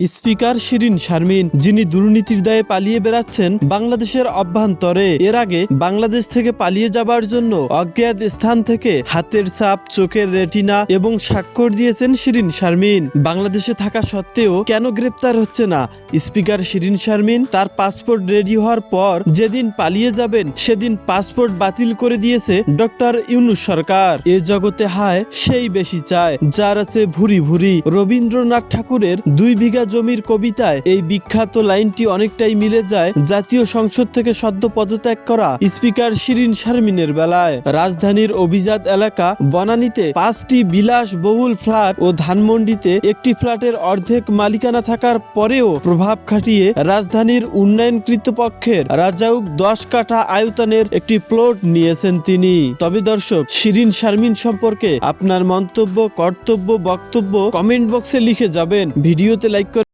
Speaker Shirin Sharmin, যিনি দুর্নীতির দায়ে পালিয়ে বেড়াচ্ছেন বাংলাদেশের অভ্যন্তরে। এর আগে বাংলাদেশ থেকে পালিয়ে যাবার জন্য অজ্ঞাত স্থান থেকে হাতের চাপ চোখের রেটিনা এবং স্বাক্ষর দিয়েছেন শিরিন শারমিন। বাংলাদেশে থাকা সত্ত্বেও কেন গ্রেপ্তার হচ্ছে না? স্পিকার শিরিন শারমিন তার পাসপোর্ট রেডি হওয়ার পর যেদিন পালিয়ে যাবেন, সেদিন পাসপোর্ট বাতিল করে দিয়েছে ডক্টর ইউনুস সরকার। এ জগতে হায়, সেই বেশি চায়, যার আছে ভুরি ভুরি। রবীন্দ্রনাথ ঠাকুরের দুই বিঘা জমির কবিতায় এই বিখ্যাত লাইনটি অনেকটাই মিলে যায় জাতীয় সংসদ থেকে সদ্য পদত্যাগ করা স্পিকার শিরিন শারমিনের বেলায়। রাজধানীর অভিজাত এলাকা বনানীতে পাঁচটি বিলাস বহুল ফ্ল্যাট ও ধানমন্ডিতে একটি ফ্ল্যাটের অর্ধেক মালিকানা থাকার পরেও প্রভাব খাটিয়ে রাজধানীর উন্নয়ন কৃতপক্ষের রাজাউক দশ কাঠা আয়তনের একটি প্লট নিয়েছেন তিনি। তবে দর্শক, শিরিন শারমিন সম্পর্কে আপনার মন্তব্য, কর্তব্য, বক্তব্য কমেন্ট বক্সে লিখে যাবেন। ভিডিওতে লাইক